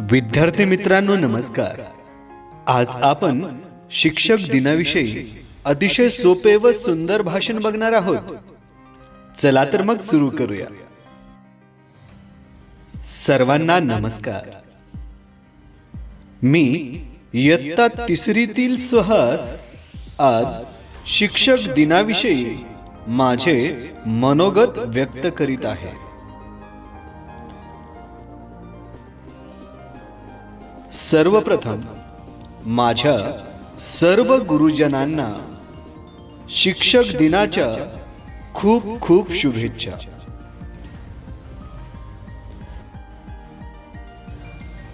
विद्यार्थी मित्रांनो नमस्कार. आज आपण शिक्षक दिनाविषयी अतिशय सोपे व सुंदर भाषण बघणार आहोत. चला तर मग सुरू करूया. सर्वांना नमस्कार. मी इयत्ता तिसरीतील सुहास. आज शिक्षक दिनाविषयी माझे मनोगत व्यक्त करीत आहे. सर्वप्रथम माझ्या सर्व गुरुजनांना शिक्षक दिनाच्या खूप खूप शुभेच्छा.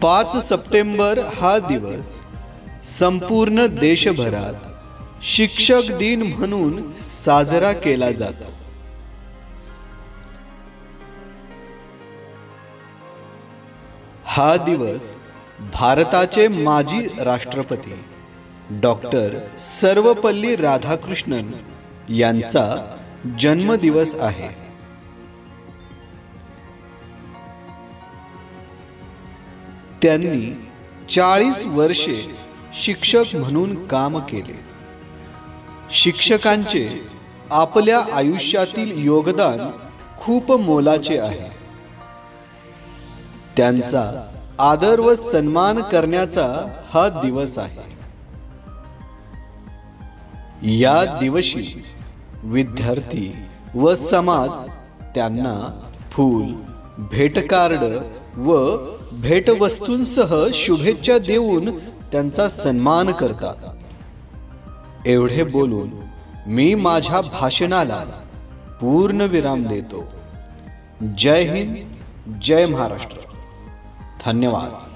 पाच सप्टेंबर हा दिवस संपूर्ण देशभरात शिक्षक दिन म्हणून साजरा केला जातो. हा दिवस भारताचे माजी राष्ट्रपती डॉक्टर सर्वपल्ली राधाकृष्णन यांचा जन्मदिवस आहे. त्यांनी चाळीस वर्षे शिक्षक म्हणून काम केले. शिक्षकांचे आपल्या आयुष्यातील योगदान खूप मोलाचे आहे. त्यांचा आदर व सन्मान करण्याचा हा दिवस आहे. या दिवशी विद्यार्थी व समाज त्यांना फूल भेटकार्ड व भेटवस्तूंसह शुभेच्छा देऊन त्यांचा सन्मान करतात. एवढे बोलून मी माझ्या भाषणाला पूर्ण विराम देतो. जय हिंद जय महाराष्ट्र. धन्यवाद.